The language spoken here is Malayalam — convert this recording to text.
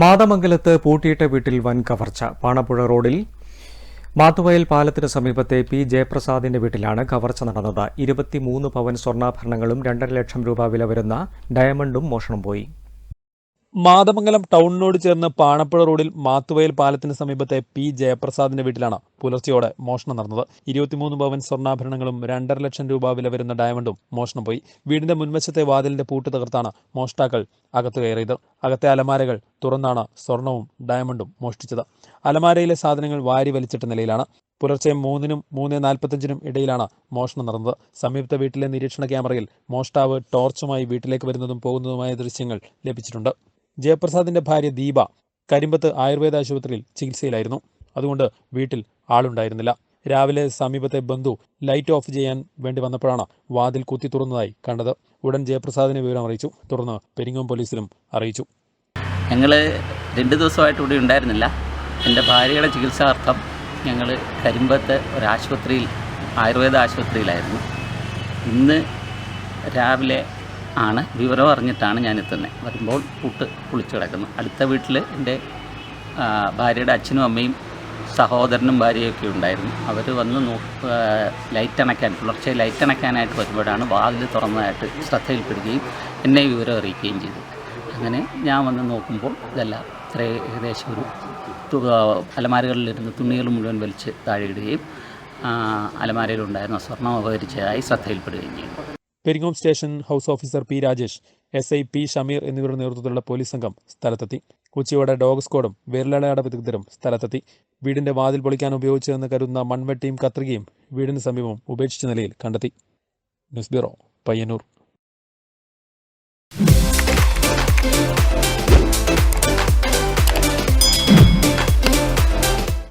മാതമംഗലത്ത് പൂട്ടിയിട്ട വീട്ടിൽ വൻ കവർച്ച. പാണപ്പുഴ റോഡിൽ മാത്തുവയൽ പാലത്തിന് സമീപത്തെ പി. ജയപ്രസാദിന്റെ വീട്ടിലാണ് കവർച്ച നടന്നത്. ഇരുപത്തിമൂന്ന് പവൻ സ്വർണാഭരണങ്ങളും രണ്ടര ലക്ഷം രൂപ വില വരുന്ന ഡയമണ്ടും മോഷണം പോയി. മാതമംഗലം ടൗണിനോട് ചേർന്ന് പാണപ്പുഴ റോഡിൽ മാത്തുവയൽ പാലത്തിന് സമീപത്തെ പി. ജയപ്രസാദിന്റെ വീട്ടിലാണ് പുലർച്ചയോടെ മോഷണം നടന്നത്. ഇരുപത്തിമൂന്ന് പവൻ സ്വർണാഭരണങ്ങളും രണ്ടര ലക്ഷം രൂപ വില വരുന്ന ഡയമണ്ടും മോഷണം പോയി. വീടിന്റെ മുൻവശത്തെ വാതിലിന്റെ പൂട്ട് തകർത്താണ് മോഷ്ടാക്കൾ അകത്തു കയറിയത്. അകത്തെ അലമാരകൾ തുറന്നാണ് സ്വർണവും ഡയമണ്ടും മോഷ്ടിച്ചത്. അലമാരയിലെ സാധനങ്ങൾ വാരി വലിച്ചിട്ട നിലയിലാണ്. പുലർച്ചെ മൂന്നിനും മൂന്ന് നാൽപ്പത്തഞ്ചിനും ഇടയിലാണ് മോഷണം നടന്നത്. സമീപത്തെ വീട്ടിലെ നിരീക്ഷണ ക്യാമറയിൽ മോഷ്ടാവ് ടോർച്ചുമായി വീട്ടിലേക്ക് വരുന്നതും പോകുന്നതുമായ ദൃശ്യങ്ങൾ ലഭിച്ചിട്ടുണ്ട്. ജയപ്രസാദിന്റെ ഭാര്യ ദീപ കരിമ്പത്ത് ആയുർവേദ ആശുപത്രിയിൽ ചികിത്സയിലായിരുന്നു. അതുകൊണ്ട് വീട്ടിൽ ആളുണ്ടായിരുന്നില്ല. രാവിലെ സമീപത്തെ ബന്ധു ലൈറ്റ് ഓഫ് ചെയ്യാൻ വേണ്ടി വന്നപ്പോഴാണ് വാതിൽ കുത്തി തുറന്നതായി കണ്ടത്. ഉടൻ ജയപ്രസാദിനെ വിവരം അറിയിച്ചു. തുടർന്ന് പെരിങ്ങോം പോലീസിലും അറിയിച്ചു. ഞങ്ങൾ രണ്ട് ദിവസമായിട്ട് ഇവിടെ ഉണ്ടായിരുന്നില്ല. എന്റെ ഭാര്യയുടെ ചികിത്സാർത്ഥം ഞങ്ങൾ കരിമ്പത്തെ ഒരാശുപത്രിയിൽ ആയുർവേദ ആശുപത്രിയിലായിരുന്നു. ഇന്ന് രാവിലെ ആണ് വിവരം അറിഞ്ഞിട്ടാണ് ഞാൻ എത്തുന്നത് വരുമ്പോൾ പൂട്ട് കുളിച്ച് കിടക്കുന്നു. അടുത്ത വീട്ടിൽ എന്റെ ഭാര്യയുടെ അച്ഛനും അമ്മയും സഹോദരനും ഭാര്യയൊക്കെ ഉണ്ടായിരുന്നു. അവർ വന്ന് നോ ലൈറ്റ് അണയ്ക്കാൻ പുലർച്ചെ ലൈറ്റ് അണയ്ക്കാനായിട്ട് വരുമ്പോഴാണ് വാതിൽ തുറന്നതായിട്ട് ശ്രദ്ധയിൽപ്പെടുകയും എന്നെ വിവരം അറിയിക്കുകയും ചെയ്തു അങ്ങനെ ഞാൻ വന്ന് നോക്കുമ്പോൾ ഇതെല്ലാം ഇത്ര ഏകദേശം ഒരു അലമാരകളിലിരുന്ന് തുണികൾ മുഴുവൻ വലിച്ച് താഴെയിടുകയും അലമാരയിലുണ്ടായിരുന്ന സ്വർണം അപഹരിച്ചതായി ശ്രദ്ധയിൽപ്പെടുകയും ചെയ്തു. Peringome station house officer P Rajesh S I P Shameer എന്നിവരുടെ നേതൃത്വത്തിലുള്ള പോലീസ് സംഘം സ്ഥലത്തെത്തി. ഉച്ചയോടെ ഡോഗ് സ്ക്വാഡും വിരലടയാട വിദഗ്ധരും സ്ഥലത്തെത്തി. വീടിന്റെ വാതിൽ പൊളിക്കാൻ ഉപയോഗിച്ചതെന്ന് കരുതുന്ന മൺവെട്ടിയും കത്രികയും വീടിന് സമീപം ഉപേക്ഷിച്ച നിലയിൽ കണ്ടെത്തി. News bureau Payyanur.